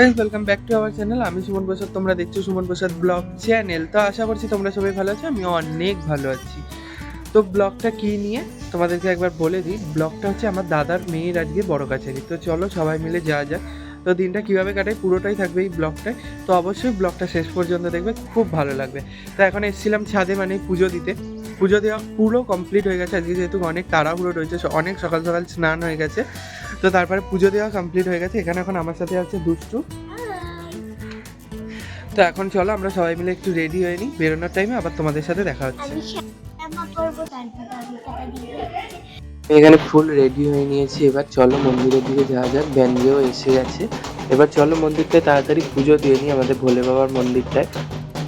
Guys welcome back to our channel আমি সুমন প্রসাদ তোমরা দেখছ সুমন প্রসাদ ব্লগ চ্যানেল তো আশা করছি তোমরা সবাই ভালো আছো, আমিও অনেক ভালো আছি। তো ব্লগটা কী নিয়ে? তোমাদেরকে একবার বলে দিই, ব্লগটা হচ্ছে আমার দাদার মেয়ের আজকে বড় কাছারি। তো চলো সবাই মিলে যাওয়া যাক। তো দিনটা কীভাবে কাটায় পুরোটাই থাকবে এই ব্লগটায়। তো অবশ্যই ব্লগটা শেষ পর্যন্ত দেখবে, খুব ভালো লাগবে। তো এখন এসেছিলাম ছাদে মানে পুজো দিতে। পুজো দেওয়া পুরো কমপ্লিট হয়ে গেছে। আজকে যেহেতু অনেক তাড়াহুড়ো রয়েছে, অনেক সকাল সকাল স্নান হয়ে গেছে। তো তারপরে পুজো দেওয়া কমপ্লিট হয়ে গেছে। এখানে এখন আমার সাথে আছে দুষ্টু। তো এখন চলো আমরা সবাই মিলে একটু রেডি হয়ে নিই। বেরোনোর টাইমে আবার তোমাদের সাথে দেখা হচ্ছে। এখানে ফুল রেডি হয়ে নিয়েছি। এবার চলো মন্দিরের দিকে যাওয়া যাক। ব্যান্ডেও এসে গেছে। এবার চলো মন্দিরটায় তাড়াতাড়ি পুজো দিয়ে নিই আমাদের ভোলে বাবার মন্দিরটায়।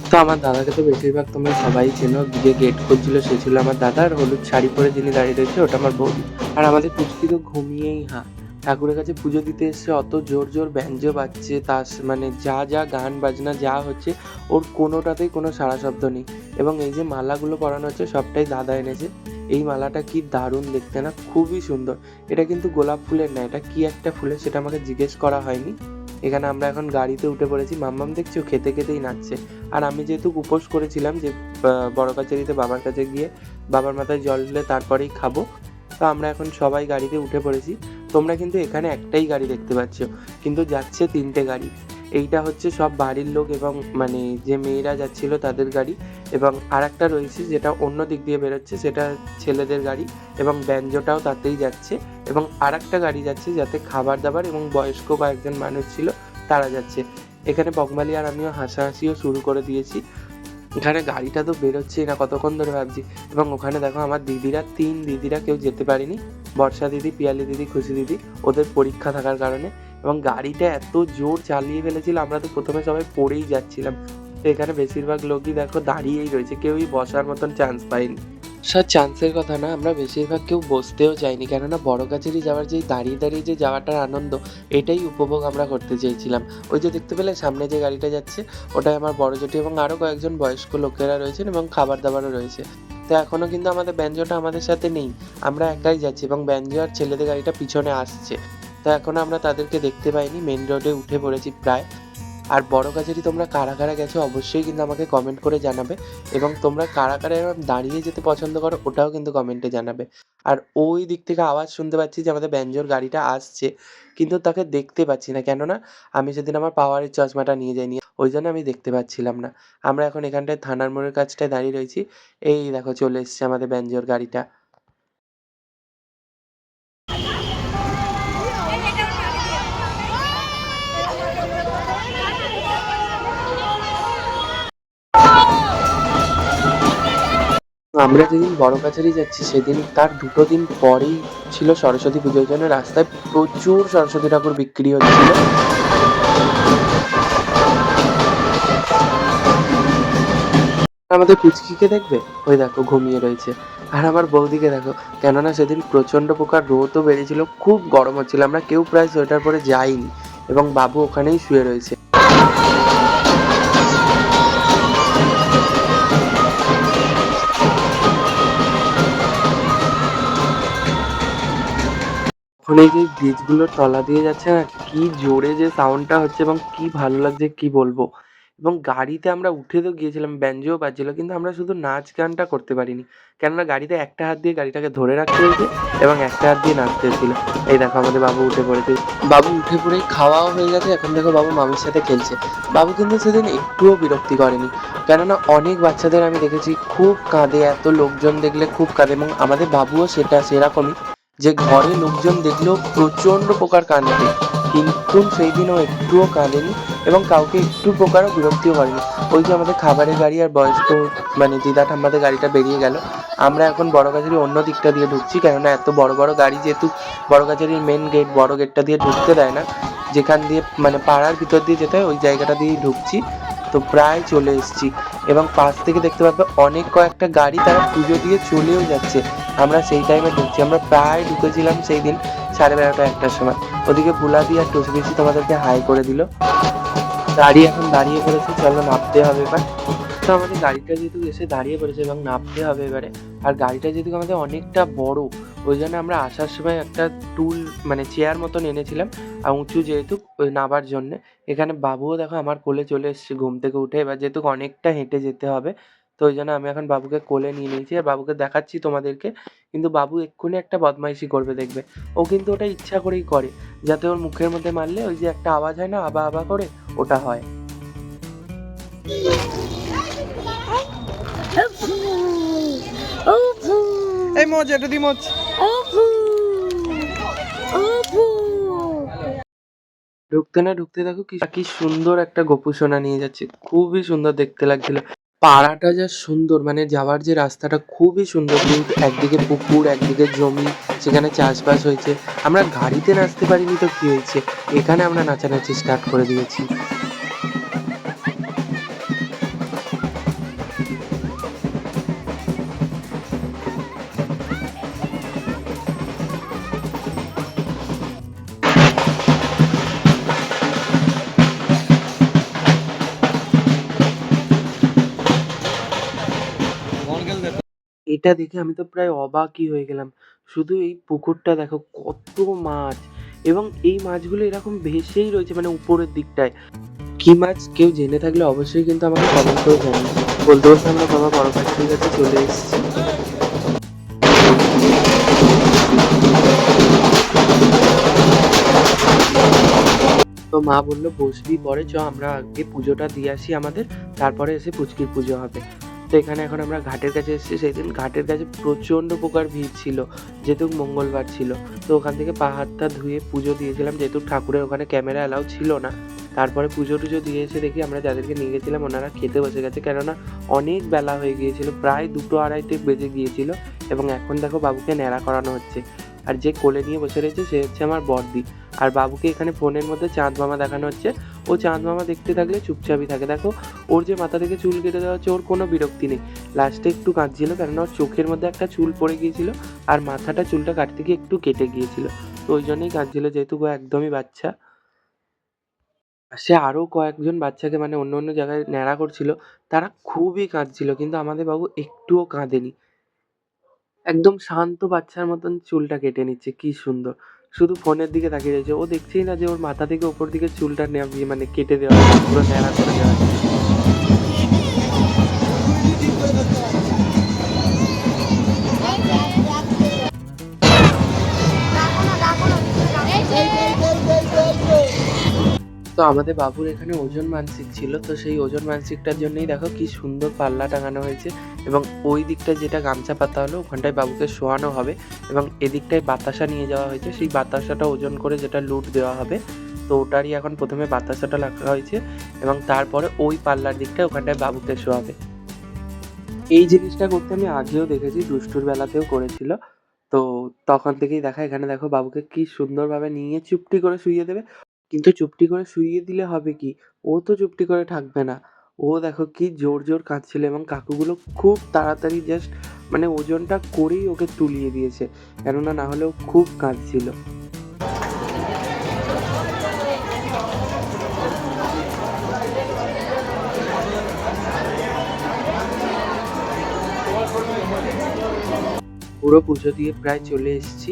তো আমার দাদাকে তো বেশিরভাগ তোমরা সবাই চেনো। যে গেট করছিল সে ছিল আমার দাদা। আর হলুদ শাড়ি পরে যিনি দাঁড়িয়ে রয়েছে ওটা আমার বৌদি। আর আমাদের পুচকি তো ঘুমিয়েই হা ঠাকুরের কাছে পুজো দিতে এসছে অত জোর জোর ব্যঞ্জ বাজছে তার মানে যা যা গান, বাজনা, যা হচ্ছে, ওর কোনোটাতেই কোনো সারা শব্দ নেই। এবং এই যে মালাগুলো পরানো হচ্ছে, সবটাই দাদা এনেছে। এই মালাটা কি দারুণ দেখতে না, খুবই সুন্দর। এটা কিন্তু গোলাপ ফুলের না, এটা কি একটা ফুলের সেটা আমাকে জিজ্ঞেস করা হয়নি। এখানে আমরা এখন গাড়িতে উঠে পড়েছি, মাম্মাম দেখছি ও খেতে খেতেই নাচছে। আর আমি যেহেতু উপোস করেছিলাম যে বড় কাছারিতে বাবার কাছে গিয়ে বাবার মাথায় জল ঢেলে তারপরেই খাব, তো আমরা এখন সবাই গাড়িতে উঠে পড়েছি। তোমরা কিন্তু এখানে একটাই গাড়ি দেখতে পাচ্ছ, কিন্তু যাচ্ছে তিনটে গাড়ি। এইটা হচ্ছে সব বাড়ির লোক এবং মানে যে মেয়েরা যাচ্ছিল তাদের গাড়ি এবং আর একটা রয়েছে যেটা অন্য দিক দিয়ে বেরোচ্ছে, সেটা ছেলেদের গাড়ি এবং ব্যঞ্জটাও তাতেই যাচ্ছে এবং আর একটা গাড়ি যাচ্ছে যাতে খাবার দাবার এবং বয়স্ক কয়েকজন মানুষ ছিল তারা যাচ্ছে। এখানে বকমালি আর আমিও হাসাহাসিও শুরু করে দিয়েছি। এখানে গাড়িটা তো বেরোচ্ছেই না, কতক্ষণ ধরে ভাবছি। এবং ওখানে দেখো আমার দিদিরা, তিন দিদিরা কেউ যেতে পারেনি। বর্ষা দিদি, পিয়ালি দিদি, খুশি দিদি, ওদের পরীক্ষা থাকার কারণে। এবং গাড়িটা এত জোর চালিয়ে ফেলেছিল, আমরা তো প্রথমে সবাই পড়েই যাচ্ছিলাম। এখানে বেশিরভাগ লোকই দেখো দাঁড়িয়েই রয়েছে, কেউই বসার মতন চান্স পায়নি। স্যার চান্সের কথা না, আমরা বেশিরভাগ কেউ বসতেও চাইনি কেননা বড় কাছারি যাওয়ার যেই দাঁড়িয়ে দাঁড়িয়ে যে যাওয়াটার আনন্দ, এটাই উপভোগ আমরা করতে চেয়েছিলাম। ওই যে দেখতে পেলে সামনে যে গাড়িটা যাচ্ছে, ওটাই আমার বড় জটি এবং আরও কয়েকজন বয়স্ক লোকেরা রয়েছেন এবং খাবার দাবারও রয়েছে। তো এখনও কিন্তু আমাদের ব্যঞ্জটা আমাদের সাথে নেই। আমরা একাই যাচ্ছি এবং ব্যঞ্জ আর ছেলেদের গাড়িটা পিছনে আসছে। তো এখন আমরা তাদেরকে দেখতে পাইনি, মেন রোডে উঠে পড়েছি প্রায়। আর বড় কাছারি তোমরা কারা কারা গেছো অবশ্যই কিন্তু আমাকে কমেন্ট করে জানাবে এবং তোমরা কারা কারা দাঁড়িয়ে যেতে পছন্দ করো ওটাও কিন্তু কমেন্টে জানাবে। আর ওই দিক থেকে আওয়াজ শুনতে পাচ্ছি যে আমাদের ব্যঞ্জোর গাড়িটা আসছে, কিন্তু তাকে দেখতে পাচ্ছি না। কেননা আমি সেদিন আমার পাওয়ারের চশমাটা নিয়ে যাইনি, ওই জন্য আমি দেখতে পাচ্ছিলাম না। আমরা এখন এখানটায় থানার মোড়ের কাছটায় দাঁড়িয়ে রয়েছি। এই দেখো চলে এসছে আমাদের ব্যঞ্জোর গাড়িটা। আমরা যেদিন বড় কাছারি যাচ্ছি, সেদিন তার দুটো দিন পরেই ছিল সরস্বতী পুজোর জন্য রাস্তায় প্রচুর সরস্বতী ঠাকুর বিক্রি হচ্ছিল। আমাদের পুচকিকে দেখবে? ওই দেখো, ঘুমিয়ে রয়েছে। আর আমার বৌদিকে দেখো, কেননা সেদিন প্রচণ্ড প্রকার রোদও বেড়েছিল, খুব গরম হচ্ছিল, আমরা কেউ প্রায় সোয়েটার পরে যাইনি, এবং বাবু ওখানেই শুয়ে রয়েছে। এই যে ব্রিজগুলোর তলা দিয়ে যাচ্ছে না, কি জোরে যে সাউন্ডটা হচ্ছে এবং কি ভালো লাগছে কি বলব। এবং গাড়িতে আমরা উঠে তো গিয়েছিলাম, ব্যঞ্জও বাজছিল, কিন্তু আমরা শুধু নাচ গানটা করতে পারিনি। কেননা গাড়িতে একটা হাত দিয়ে গাড়িটাকে ধরে রাখতে হয়েছে এবং একটা হাত দিয়ে নাচতে হয়েছিল। এই দেখো আমাদের বাবু উঠে পড়েছে। বাবু উঠে পড়েই খাওয়াও হয়ে গেছে, এখন দেখো বাবু মামির সাথে খেলছে। বাবু কিন্তু সেদিন একটুও বিরক্তি করেনি, কেননা অনেক বাচ্চাদের আমি দেখেছি খুব কাঁদে, এত লোকজন দেখলে খুব কাঁদে এবং আমাদের বাবুও সেটা, সেরকমই। যে ঘরে লোকজন দেখলেও প্রচণ্ড প্রকার কাঁদবে কিন্তু সেই দিন ও একটুও কাঁদেনি এবং কাউকে একটু প্রকারও বিরক্তিও করেনি। ওই যে আমাদের খাবারের গাড়ি আর বয়স্ক মানে দিদা ঠাম্মাদের গাড়িটা বেরিয়ে গেল। আমরা এখন বড় কাছারির অন্য দিকটা দিয়ে ঢুকছি, কেননা এত বড় বড় গাড়ি যেহেতু বড় কাছারির মেন গেট বড় গেটটা দিয়ে ঢুকতে দেয় না। যেখান দিয়ে মানে পাড়ার ভিতর দিয়ে যেতে হয়, ওই জায়গাটা দিয়েই ঢুকছি। তো প্রায় চলে এসেছি। এবং পাশ থেকে দেখতে পাবে অনেক কয়েকটা গাড়ি তারা পুজো দিয়ে চলেও যাচ্ছে। আমরা সেই টাইমে ঢুকছি। আমরা প্রায় ঢুকেছিলাম সেই দিন সাড়ে বারোটা, একটার সময়। ওদিকে বুলাদি আর টুসি বেশি তোমাদেরকে হাই করে দিল। গাড়ি এখন দাঁড়িয়ে পড়েছে, চলো নামতে হবে এবার। তো আমাদের গাড়িটা যেহেতু এসে দাঁড়িয়ে পড়েছে এবং নামতে হবে এবারে। আর গাড়িটা যেহেতু আমাদের অনেকটা বড়, ওই জন্য আমরা আসার সময় একটা টুল মানে চেয়ার মতন এনেছিলাম। আর উঁচু যেহেতু নাবার জন্যে। এখানে বাবুও দেখো আমার কোলে চলে এসছে ঘুম থেকে উঠে। এবার যেহেতু অনেকটা হেঁটে যেতে হবে তো ওই জন্য আমি এখন বাবুকে কোলে নিয়ে নিয়েছি আর বাবুকে দেখাচ্ছি তোমাদেরকে। কিন্তু বাবু এক্ষুনি একটা বদমাইশি করবে দেখবে। ও কিন্তু ওটা ইচ্ছা করেই করে যাতে ওর মুখের মধ্যে মারলে ওই যে একটা আওয়াজ হয় না আবা আবা করে ওটা হয়। এই মোচ এটা দি মোচ ঢুকতে না ঢুকতে দেখো কি কি সুন্দর একটা গোপু সোনা নিয়ে যাচ্ছে। খুবই সুন্দর দেখতে লাগছিল। পাড়াটা যা সুন্দর মানে যাওয়ার যে রাস্তাটা খুবই সুন্দর। কিন্তু একদিকে পুকুর, একদিকে জমি সেখানে চাষবাস হয়েছে। আমরা গাড়িতে নাচতে পারিনি তো কি হয়েছে? এখানে আমরা নাচানাচি স্টার্ট করে দিয়েছি। এটা দেখে আমি তো প্রায় অবাকই হয়ে গেলাম। শুধু এই পুকুরটা দেখো, কত মাছ! এবং এই মাছগুলো এরকম ভেসেই রয়েছে মানে উপরের দিকটায়। কি মাছ কেউ জেনে থাকলে অবশ্যই কিন্তু আমাকে কমেন্ট করে জানাবে বলতে বলতে আমরা বাবা বড় কাছে চলে এসেছি। তো মা বলল, বসবি পরে, চ, আমরা আগে পুজোটা দিয়ে আসি আমাদের, তারপরে এসে পুচকির পুজো হবে। তো এখানে এখন আমরা ঘাটের কাছে এসেছি। সেই দিন ঘাটের কাছে প্রচণ্ড প্রকার ভিড় ছিল, যেহেতু মঙ্গলবার ছিল। তো ওখান থেকে পাহাড়টা ধুয়ে পুজো দিয়েছিলাম, যেহেতু ঠাকুরের ওখানে ক্যামেরা অ্যালাউ ছিল না। তারপরে পুজো টুজো দিয়ে এসে দেখি আমরা যাদেরকে নিয়ে গেছিলাম, ওনারা খেতে বসে গেছে। কেননা অনেক বেলা হয়ে গিয়েছিল, প্রায় দুটো আড়াইটে বেজে গিয়েছিল। এবং এখন দেখো বাবুকে ন্যাড়া করানো হচ্ছে। আর যে কোলে নিয়ে বসে রয়েছে সে হচ্ছে আমার বর্দি আর বাবুকে এখানে ফোনের মধ্যে চাঁদ মামা দেখানো হচ্ছে। ও চাঁদ মামা দেখতে থাকলে চুপচাপই থাকে। দেখো, ওর যে মাথা থেকে চুল কেটে দেওয়া হচ্ছে, ওর কোনো বিরক্তি নেই। লাস্টে একটু কাঁদছিল, কেননা ওর চোখের মধ্যে একটা চুল পড়ে গিয়েছিল আর মাথাটা চুলটা কাটতে গিয়ে একটু কেটে গিয়েছিল। তো ওই জন্যই কাঁদছিল, যেহেতু ও একদমই বাচ্চা। সে আরও কয়েকজন বাচ্চাকে মানে অন্য অন্য জায়গায় ন্যাড়া করছিল, তারা খুবই কাঁদছিল। কিন্তু আমাদের বাবু একটুও কাঁদেনি। একদম শান্ত বাচ্চার মতন চুলটা কেটে নিচ্ছে, কি সুন্দর। শুধু ফোনের দিকে তাকিয়ে রয়েছে। ও দেখছেই না যে ওর মাথা থেকে ওপর দিকে চুলটা নেওয়া মানে কেটে দেওয়া পুরো ন্যাড়া করে দেওয়া তো আমাদের বাবুর এখানে ওজন মানসিক ছিল, তো সেই ওজন মানসিকটার জন্যই দেখো কি সুন্দর পাল্লা টাঙানো হয়েছে এবং ওই দিকটা যেটা গামছা পাতা হলো, ওখানটায় বাবুকে শোয়ানো হবে এবং এদিকটায় বাতাসা নিয়ে যাওয়া হয়েছে। সেই বাতাসাটা ওজন করে যেটা লুট দেওয়া হবে, তো ওটারই এখন প্রথমে বাতাসাটা রাখা হয়েছে এবং তারপরে ওই পাল্লার দিকটায় ওখানটায় বাবুকে শোয়াবে। এই জিনিসটা করতে আমি আগেও দেখেছি, দুষ্টুর বেলাতেও করেছিল। তো তখন থেকেই দেখা, এখানে দেখো বাবুকে কি সুন্দরভাবে নিয়ে চুপটি করে শুইয়ে দেবে। কিন্তু চুপটি করে শুইয়ে দিলে হবে কি? ও তো চুপটি করে থাকবে না। ও দেখো কি জোর জোর কাঁদছিল এবং কাকুগুলো খুব তাড়াতাড়ি জাস্ট মানে ওজনটা করেই ওকে তুলিয়ে দিয়েছে। কেননা না হলেও খুব কাঁদছিল। পুরো পুজো দিয়ে প্রায় চলে এসেছি।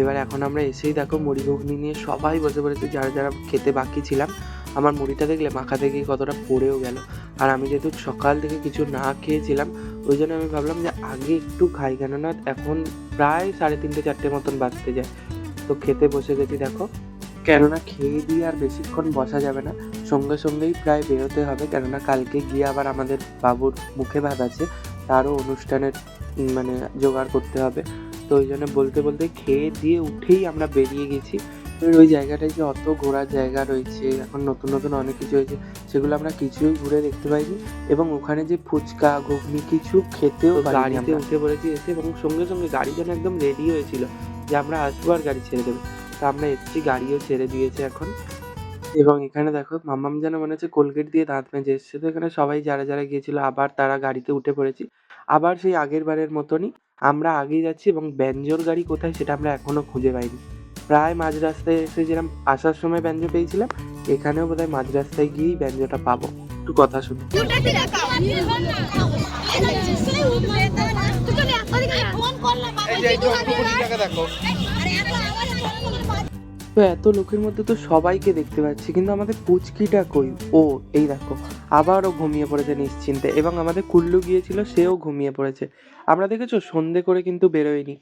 এবার এখন আমরা এসেই দেখো মুড়ি ঘুগনি নিয়ে সবাই বসে পড়েছি, যারা যারা খেতে বাকি ছিলাম। আমার মুড়িটা দেখলে মাখা থেকে কতটা পড়েও গেল। আর আমি যেহেতু সকাল থেকে কিছু না খেয়েছিলাম, ওই জন্য আমি ভাবলাম যে আগে একটু খাই, কেননা এখন প্রায় সাড়ে তিনটে, চারটে মতন বাজতে যায়। তো খেতে বসে গেছি দেখো। কেননা খেয়ে দিয়ে আর বেশিক্ষণ বসা যাবে না, সঙ্গে সঙ্গেই প্রায় বেরোতে হবে, কেননা কালকে গিয়ে আবার আমাদের বাবুর মুখে ভাত আছে, তারও অনুষ্ঠানের মানে জোগাড় করতে হবে। তো ওই জন্য বলতে বলতে খেয়ে দিয়ে উঠেই আমরা বেরিয়ে গেছি। ওই জায়গাটায় যে অত ঘোরার জায়গা রয়েছে এখন নতুন নতুন অনেক কিছু হয়েছে সেগুলো আমরা কিছুই ঘুরে দেখতে পাইনি। এবং ওখানে যে ফুচকা ঘুগনি কিছু খেতেও গাড়িতে উঠে পড়েছি এসে এবং সঙ্গে সঙ্গে গাড়ি যেন একদম রেডি হয়েছিল যে আমরা আসব আর গাড়ি ছেড়ে দেবো। তো আমরা এসেছি গাড়িও ছেড়ে দিয়েছে এখন। এবং এখানে দেখো মামাম যেন মনে হচ্ছে কোলগেট দিয়ে দাঁত মেজে এসছে। তো এখানে সবাই যারা যারা গিয়েছিল আবার তারা গাড়িতে উঠে পড়েছি। আবার সেই আগের বারের মতনই আমরা আগেই যাচ্ছি এবং ব্যঞ্জোর গাড়ি কোথায় সেটা আমরা এখনও খুঁজে পাইনি। প্রায় মাঝ রাস্তায় এসে যেরকম আসার সময় ব্যঞ্জো পেয়েছিলাম, এখানেও বোধহয় মাঝ রাস্তায় গিয়েই ব্যঞ্জোটা পাবো। একটু কথা শুনো। তো এত লোকের মধ্যে তো সবাইকে দেখতে পাচ্ছি, কিন্তু আমাদের পুচকিটা কই? ও, এই দেখো, আবারও ঘুমিয়ে পড়েছে নিশ্চিন্তে এবং আমাদের কুল্লু গিয়েছিল, সেও ঘুমিয়ে পড়েছে। আমরা দেখেছ সন্ধে করে কিন্তু বেরোয়নি।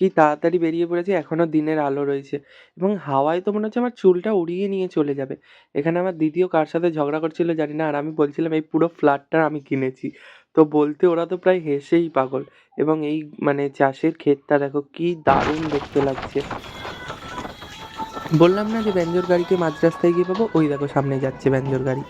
কি তাড়াতাড়ি বেরিয়ে পড়েছে, এখনও দিনের আলো রয়েছে। এবং হাওয়ায় তো মনে হচ্ছে আমার চুলটা উড়িয়ে নিয়ে চলে যাবে। এখানে আমার দিদিও কার সাথে ঝগড়া করছিল জানি না, আর আমি বলছিলাম, এই পুরো ফ্ল্যাটটা আমি কিনেছি। তো বলতে ওরা তো প্রায় হেসেই পাগল। এবং এই মানে চাষের ক্ষেতটা দেখো, কি দারুণ দেখতে লাগছে। বললাম না যে ব্যঞ্জোর গাড়িকে মাঝ রাস্তায় গিয়ে পাবো? ওই দেখো সামনে যাচ্ছে ব্যঞ্জোর গাড়ি।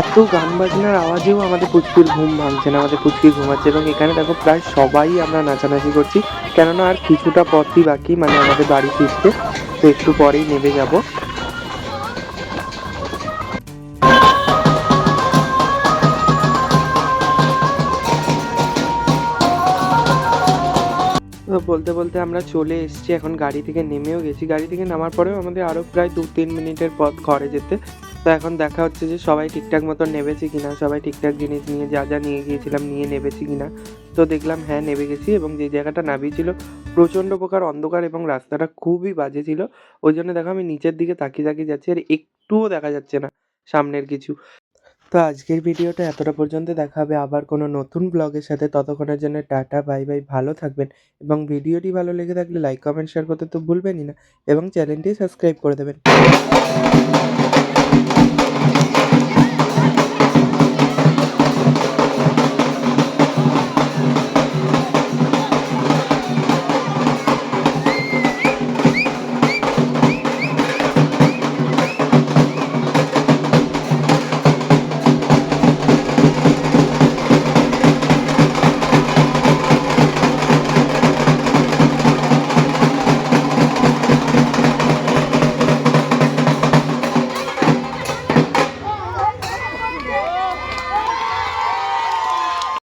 এত গান বাজনার আওয়াজেও আমাদের পুচকির ঘুম ভাঙছে না, আমাদের পুচকি ঘুমাচ্ছে এবং এখানে দেখো প্রায় সবাই আমরা নাচানাচি করছি। কেননা আর কিছুটা পথই বাকি মানে আমাদের বাড়ি ফিরতে। তো একটু পরেই নেমে যাব। বলতে বলতে আমরা চলে এসেছি, এখন গাড়ি থেকে নেমেও গেছি। গাড়ি থেকে নামার পরেও আমাদের আরও প্রায় দু তিন মিনিটের পথ ঘরে যেতে। তো এখন দেখা হচ্ছে যে সবাই ঠিকঠাক মতো নেবেছে কিনা, সবাই ঠিকঠাক জিনিস নিয়ে যা যা নিয়ে গিয়েছিলাম নিয়ে নেবেছি কিনা। তো দেখলাম হ্যাঁ নেবে গেছি এবং যে জায়গাটা নামিয়েছিল প্রচণ্ড প্রকার অন্ধকার এবং রাস্তাটা খুবই বাজে ছিল। ওই জন্য দেখো আমি নিচের দিকে তাকিয়ে তাকিয়ে যাচ্ছি আর একটুও দেখা যাচ্ছে না সামনের কিছু। তো আজকের ভিডিওটা এতটা পর্যন্ত। দেখা হবে আবার কোনো নতুন ব্লগের সাথে। ততক্ষণের জন্য টাটা, বাই বাই, ভালো থাকবেন এবং ভিডিওটি ভালো লেগে থাকলে লাইক, কমেন্ট শেয়ার করতে তো ভুলবেনই না এবং চ্যানেলটি সাবস্ক্রাইব করে দেবেন।